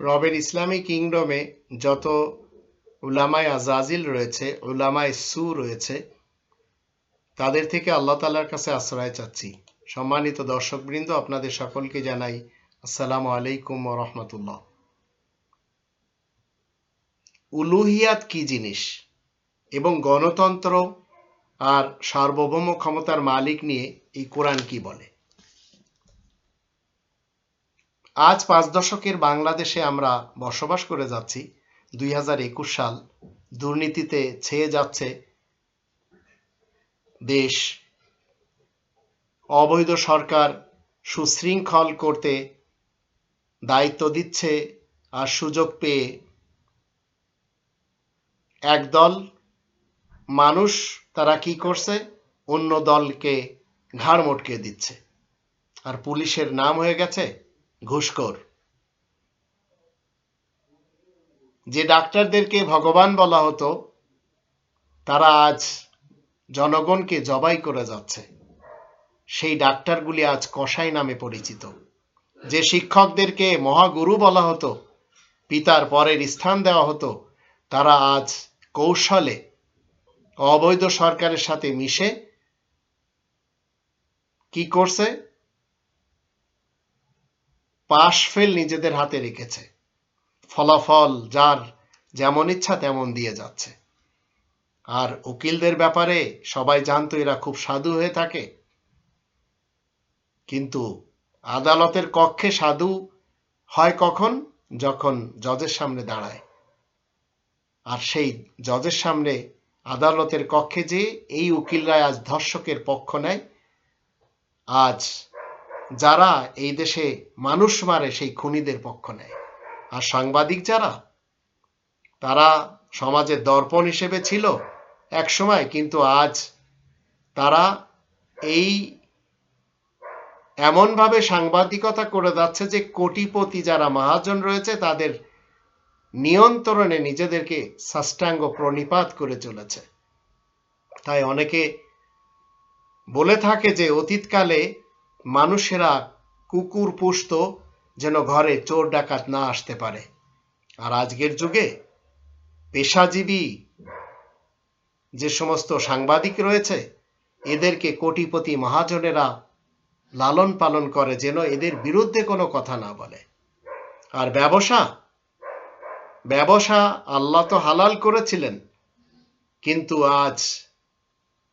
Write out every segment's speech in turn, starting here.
রবের ইসলামী কিংডমে যত উলামায় আজাজিল রয়েছে, উলামায় সু রয়েছে, তাদের থেকে আল্লাহ তালার কাছে আশ্রয় চাচ্ছি। সম্মানিত দর্শকবৃন্দ, আপনাদের সকলকে জানাই আসসালামু আলাইকুম রহমতুল্লাহ। উলুহিয়াত কি জিনিস এবং গণতন্ত্র আর সার্বভৌম ক্ষমতার মালিক নিয়ে এই কোরআন কি বলে? আজ পাঁচ দশকের বাংলাদেশে আমরা বসবাস করে যাচ্ছি। দুই হাজার একুশ সাল দুর্নীতিতে ছেয়ে যাচ্ছে দেশ। অবৈধ সরকার সুশৃঙ্খল করতে দায়িত্ব দিচ্ছে আর সুযোগ পেয়ে একদল মানুষ তারা কি করছে? অন্য দলকে ঘাড় মটকে দিচ্ছে। আর পুলিশের নাম হয়ে গেছে ঘুষখোর। যে ডাক্তারদেরকে ভগবান বলা হতো, তারা আজ জনগণকে জবাই করে যাচ্ছে। সেই ডাক্তারগুলি আজ কসাই নামে পরিচিত। যে শিক্ষকদেরকে মহাগুরু বলা হতো, পিতার পরের স্থান দেওয়া হতো, তারা আজ কৌশলে অবৈধ সরকারের সাথে মিশে কি করছে? পাশ ফেল নিজেদের হাতে রেখেছে। ফলাফল যার যেমন ইচ্ছা তেমন দিয়ে যাচ্ছে। আর উকিলদের ব্যাপারে সবাই জানতো এরা খুব সাধু হয়ে থাকে। কিন্তু আদালতের কক্ষে সাধু হয় কখন? যখন জজের সামনে দাঁড়ায়। আর সেই জজের সামনে আদালতের কক্ষে যে এই উকিলরা আজ ধর্ষকের পক্ষ নেয়। আজ যারা এই দেশে মানুষ মারে, সেই খুনিদের পক্ষ নেয়। আর সাংবাদিক যারা, তারা সমাজের দর্পণ হিসেবে ছিল এক সময় কিন্তু আজ তারা এই এমনভাবে সাংবাদিকতা করে যাচ্ছে যে কোটিপতি যারা মহাজন রয়েছে, তাদের নিয়ন্ত্রণে নিজেদেরকে সাষ্টাঙ্গ প্রণিপাত করে চলেছে। তাই অনেকে বলে থাকে যে, অতীতকালে মানুষেরা কুকুর পুষত যেন ঘরে চোর ডাকাত না আসতে পারে। আর আজকের যুগে পেশাজীবী যে সমস্ত সাংবাদিক রয়েছে, এদেরকে কোটিপতি মহাজনেরা লালন পালন করে যেন এদের বিরুদ্ধে কোনো কথা না বলে। আর ব্যবসা ব্যবসা আল্লাহ তো হালাল করেছিলেন, কিন্তু আজ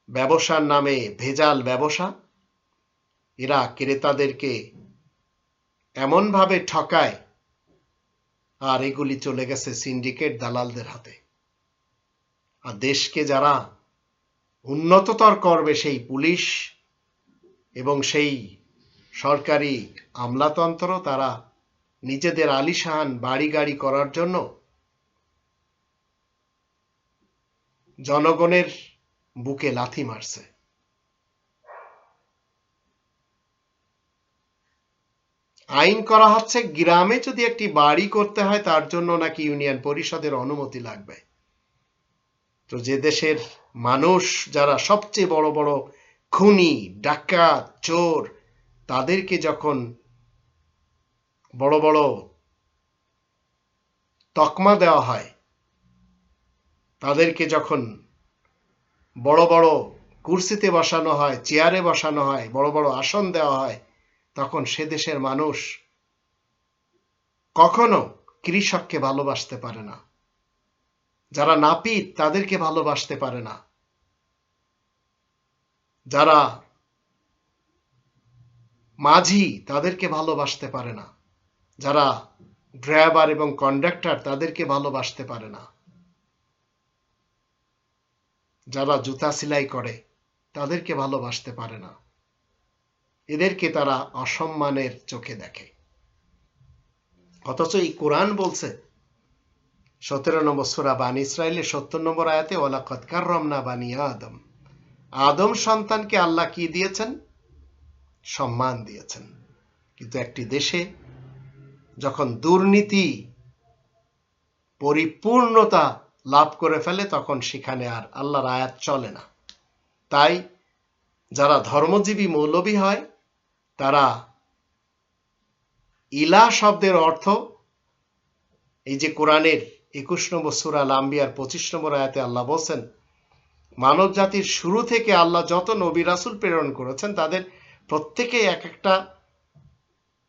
ব্যবসার নামে ভেজাল ব্যবসা। এরা ক্রেতাদেরকে এমনভাবে ঠকায়, আর এগুলি চলে গেছে সিন্ডিকেট দালালদের হাতে। আর দেশকে যারা উন্নততর করবে, সেই পুলিশ এবং সেই সরকারি আমলাতন্ত্র, তারা নিজেদের আলিশান বাড়ি গাড়ি করার জন্য জনগণের বুকে লাথি মারছে। আইন করা হচ্ছে, গ্রামে যদি একটি বাড়ি করতে হয়, তার জন্য নাকি ইউনিয়ন পরিষদের অনুমতি লাগবে। তো যে দেশের মানুষ যারা সবচেয়ে বড় বড় খুনি, ডাকাত, চোর, তাদেরকে যখন বড় বড় তকমা দেওয়া হয়, তাদেরকে যখন বড় বড় কুর্সিতে বসানো হয়, চেয়ারে বসানো হয়, বড় বড় আসন দেওয়া হয় তখন সে দেশের মানুষ কখনো কৃষককে ভালোবাসতে পারে না। যারা নাপিত, তাদেরকে ভালোবাসতে পারে না। যারা মাঝি, তাদেরকে ভালোবাসতে পারে না। যারা ড্রাইভার এবং কন্ডাক্টর, তাদেরকে ভালোবাসতে পারে না। যারা জুতা সেলাই করে, তাদেরকে ভালোবাসতে পারে না। এদেরকে তারা অসম্মানের চোখে দেখে। অথচ এই কোরআন বলছে, সতেরো নম্বর সুরা বানী ইসরায়েলের সত্তর নম্বর আয়াতে ওলা কৎকার রমনা বানি আদম। আদম সন্তানকে আল্লাহ কি দিয়েছেন? সম্মান দিয়েছেন। কিন্তু একটি দেশে যখন দুর্নীতি, পরিপূর্ণতা লাভ করে ফেলে, তখন সেখানে আর আল্লাহর আয়াত চলে না। তাই যারা ধর্মজীবী মৌলবী হয় তারা ইলা শব্দের অর্থ, এই যে কোরআনের একুশ নম্বর সুরা লাম্বিয়ার পঁচিশ নম্বর আয়াতে আল্লাহ বলছেন, মানব জাতির শুরু থেকে আল্লাহ যত নবী রাসুল প্রেরণ করেছেন, তাদের প্রত্যেকেই এক একটা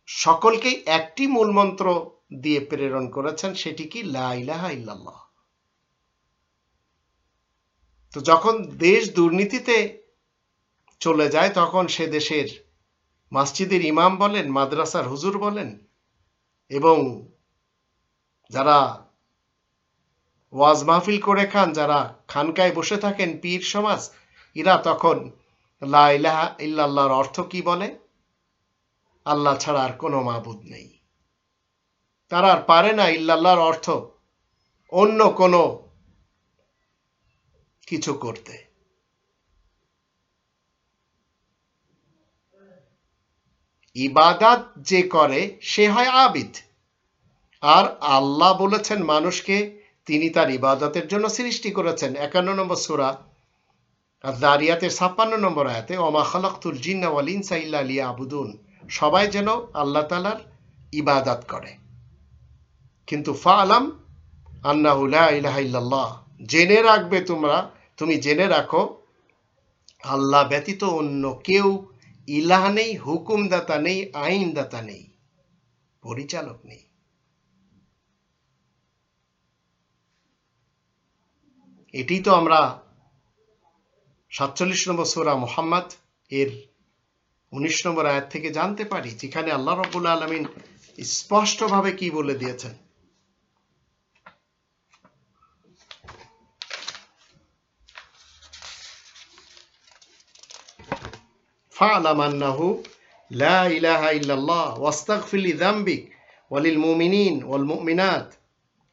সকলকেই একটি মূল মন্ত্র দিয়ে প্রেরণ করেছেন, সেটি কি? লা ইলাহা ইল্লাল্লাহ। তো যখন দেশ দুর্নীতিতে চলে যায়, তখন সে দেশের মসজিদের ইমাম বলেন, মাদ্রাসার হুজুর বলেন এবং যারা ওয়াজ মাহফিল করে খান, যারা খানকায় বসে থাকেন পীর সমাজ, এরা তখন লা ইলাহা ইল্লাল্লাহর অর্থ কি বলে? আল্লাহ ছাড়া আর কোনো মাবুদ নেই। তারা আর পারে না ইল্লাল্লাহর অর্থ অন্য কোনো কিছু করতে। ইবাদাত যে করে, সে হয় আবিদ। আর আল্লাহ বলেছেন মানুষকে, তিনি তার ইবাদতের জন্য সৃষ্টি করেছেন। একান্ন নম্বর সুরা আর দারিয়াতের ছাপ্পান্ন নম্বর আয়াতে, ওমা খালাক্তুল জিন্না ওয়াল ইনসা ইল্লা লিয়া আবুদুন সবাই যেন আল্লাহ তালার ইবাদাত করে। কিন্তু ফা আলাম ইল্লাল্লাহ। জেনে রাখবে তোমরা, তুমি জেনে রাখো, আল্লাহ ব্যতীত অন্য কেউ ইলাহ নেই হুকুমদাতা নেই আইনদাতা নেই পরিচালক নেই। এটি তো আমরা সাতচল্লিশ নম্বর সোরা মোহাম্মদ এর উনিশ নম্বর আয়াত থেকে জানতে পারি, যেখানে আল্লাহ রব্বুল আলমিন স্পষ্টভাবে কি বলে দিয়েছেন। فاعلم أنه لا إله إلا الله واستغفر لذنبك وللمؤمنين والمؤمنات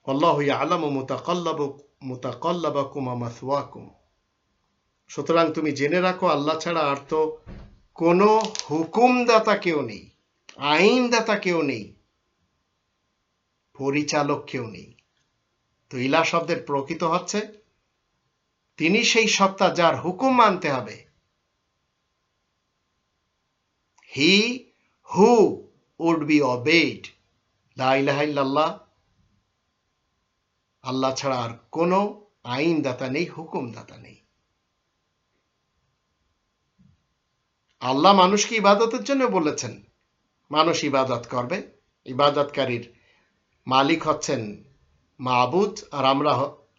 والله يعلم متقلب متقلبكم ومثواكم সুতরাং তুমি জেনে রাখো আল্লাহ ছাড়া আর তো কোনো হুকুমদাতা কেউ নেই আইনদাতা কেউ নেই পরিচালক কেউ নেই তো ইলা শব্দের প্রকৃত হচ্ছে তিনি সেই সত্তা যার হুকুম মানতে হবে হি হু উড বি অবেড লাইলাহাল্লাহ আল্লাহ ছাড়া আর কোনো আইনদাতা নেই, হুকুমদাতা নেই। আল্লাহ মানুষকে ইবাদতের জন্য বলেছেন, মানুষ ইবাদত করবে। ইবাদতকারীর মালিক হচ্ছেন মাহবুদ আর আমরা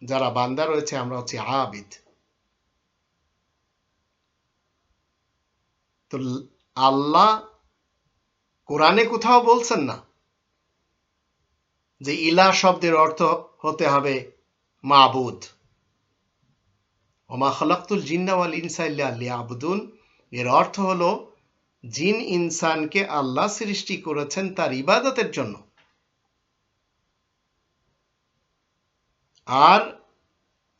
যারা বান্দা রয়েছে, আমরা হচ্ছি আবিদ। তো আল্লাহ কোরআনে কোথাও বলছেন না যে ইলা শব্দের অর্থ হতে হবে মাবুদ। ওমা খলাক্তুল জিন্নাওয়াল ইনসাইল্লা আবুদুন এর অর্থ হলো জিন ইনসানকে আল্লাহ সৃষ্টি করেছেন তার ইবাদতের জন্য। আর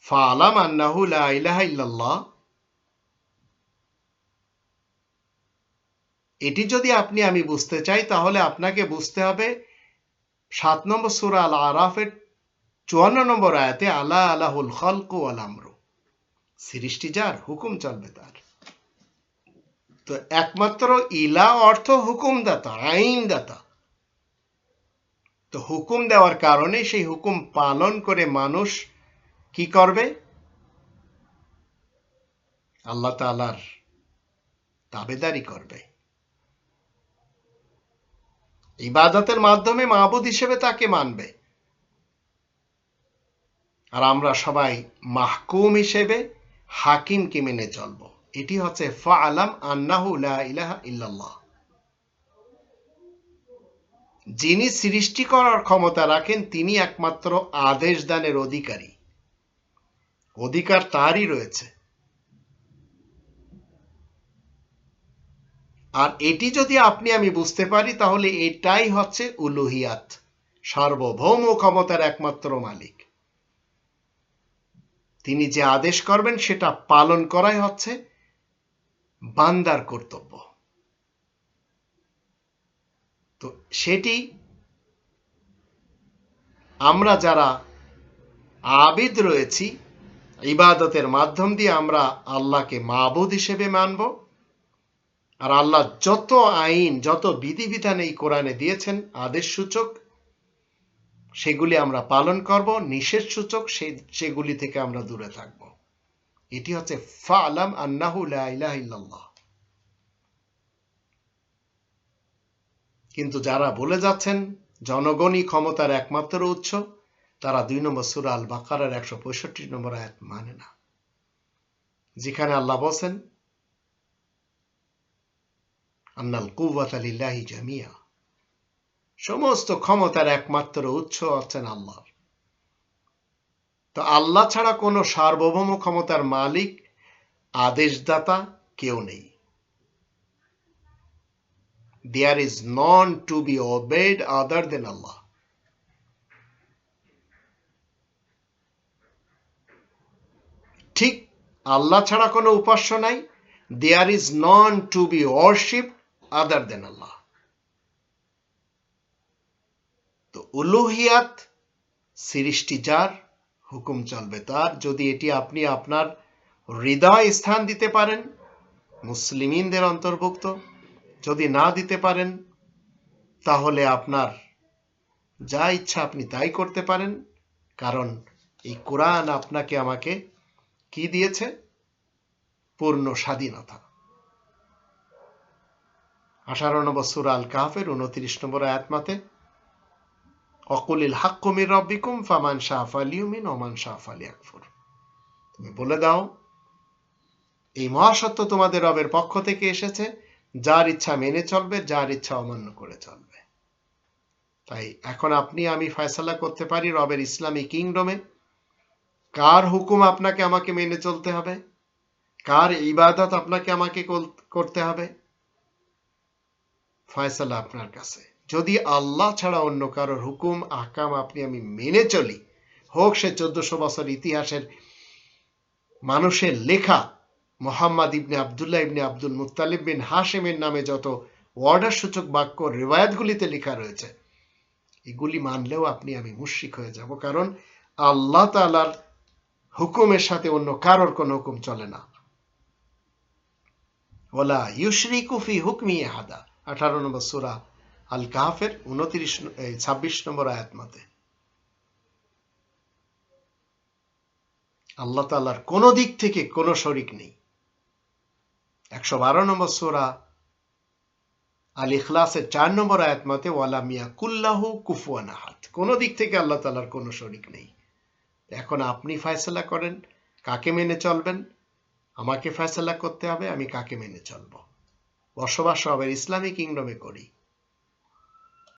ফালাম আন্নাহু লা ইলাহা ইল্লাল্লাহ এটি যদি আপনি, আমি বুঝতে চাই, তাহলে আপনাকে বুঝতে হবে সাত নম্বর সুরা আল আরাফের চুয়ান্ন নম্বর আয়াতে আল্লাহ আলাহুল খলকু আল আমরু। সৃষ্টি যার, হুকুম চলবে তার। তো একমাত্র ইলা অর্থ হুকুমদাতা, আইনদাতা। তো হুকুম দেওয়ার কারণে সেই হুকুম পালন করে মানুষ কি করবে? আল্লাহ তালার তাবেদারি করবে। ইবাদতের মাধ্যমে মাহবুদ হিসেবে তাকে মানবে। আর আমরা সবাই মাহকুম হিসেবে হাকিমকে মেনে চলব। এটি হচ্ছে ফালাম আন্নাহু ইলাহা ইল্লাল্লাহ। যিনি সৃষ্টি করার ক্ষমতা রাখেন, তিনি একমাত্র আদেশ দানের অধিকারী। অধিকার তারই রয়েছে। আর এটি যদি আপনি আমি বুঝতে পারি, তাহলে এটাই হচ্ছে উলুহিয়াত, সার্বভৌম ক্ষমতার একমাত্র মালিক। তিনি যে আদেশ করবেন, সেটা পালন করাই হচ্ছে বান্দার কর্তব্য। তো সেটি আমরা যারা আবিদ রয়েছি, ইবাদতের মাধ্যম দিয়ে আমরা আল্লাহকে মাবুদ হিসেবে মানব। আর আল্লাহ যত আইন, যত বিধিবিধান এই কোরআনে দিয়েছেন আদেশ সূচক সেগুলি আমরা পালন করব নিষেধ সূচক সেগুলি থেকে আমরা দূরে থাকব। এটি হচ্ছে ফালাম আন্নাহু ইল্লাল্লাহ। কিন্তু যারা বলে যাচ্ছেন, জনগণই ক্ষমতার একমাত্র উৎস, তারা দুই নম্বর সুরা আল বাকারার একশো পঁয়ষট্টি নম্বর আয়াত মানে না। যেখানে আল্লাহ বলছেন আন্নাল জামিয়া সমস্ত ক্ষমতার একমাত্র উৎস হচ্ছেন আল্লাহ। তো আল্লাহ ছাড়া কোনো সার্বভৌম ক্ষমতার মালিক, আদেশদাতা কেউ নেই। There is none to be obeyed other than Allah ঠিক, আল্লাহ ছাড়া কোনো উপাস্য নাই। There is none to be worship other than Allah. তো উলুহিয়াত সৃষ্টি যার, হুকুম চলবে তার। যদি এটি আপনি আপনার হৃদয় স্থান দিতে পারেন, মুসলিমিনদের অন্তর্ভুক্ত, যদি না দিতে পারেন, তাহলে আপনার যা ইচ্ছা আপনি তাই করতে পারেন। কারণ এই কোরআন আপনাকে আমাকে কি দিয়েছে? পূর্ণ স্বাধীনতা। আঠারো নম্বর সুরা আল কাহাফের উনত্রিশ নম্বর আয়াতমাতে অকুলিল হাক্কুমির রব্বিকুম ফামান শাহ আলিউমিন ওমান শাহ আলী আকফর তুমি বলে দাও, এই মহাসত্য তোমাদের রবের পক্ষ থেকে এসেছে, যার ইচ্ছা মেনে চলবে, যার ইচ্ছা অমান্য করে চলবে। তাই এখন আপনি, আমি ফয়সালা করতে পারি রবের ইসলামী কিংডমে। কার হুকুম আপনাকে আমাকে মেনে চলতে হবে? কার ইবাদত আপনাকে আমাকে করতে হবে? ফয়সালা আপনার কাছে। যদি আল্লাহ ছাড়া অন্য কারোর হুকুম, আকাম আপনি আমি মেনে চলি, হোক সে চোদ্দশো বছর ইতিহাসের মানুষের লেখা, মোহাম্মদ ইবনে আবদুল্লাহ ইবনে আব্দুল মুতালিব বিন হাশেমের নামে যত ওয়ার্ডার সূচক বাক্য, রেওয়ায়তগুলিতে লেখা রয়েছে, এগুলি মানলেও আপনি আমি মুশ্রিক হয়ে যাব, কারণ আল্লাহ তালার হুকুমের সাথে অন্য কারোর কোন হুকুম চলে না। ওলা ইউশরিকুফি হুকমি হাদা আঠারো নম্বর সুরা আল কাহাফের উনত্রিশ ছাব্বিশ নম্বর আয়াত মতে। আল্লাহ তাল্লার কোন দিক থেকে কোনো শরিক নেই। একশো বারো নম্বর সোরা আল ইখলাসের চার নম্বর আয়াত মতে ওয়ালা মিয়া কুল্লাহু কুফুয়ান আহাত কোনো দিক থেকে আল্লাহ তালার কোনো শরিক নেই। এখন আপনি ফয়সলা করেন, কাকে মেনে চলবেন? আমাকে ফয়সলা করতে হবে, আমি কাকে মেনে চলব? বসবাস হবে ইসলামী কিংডমে করি।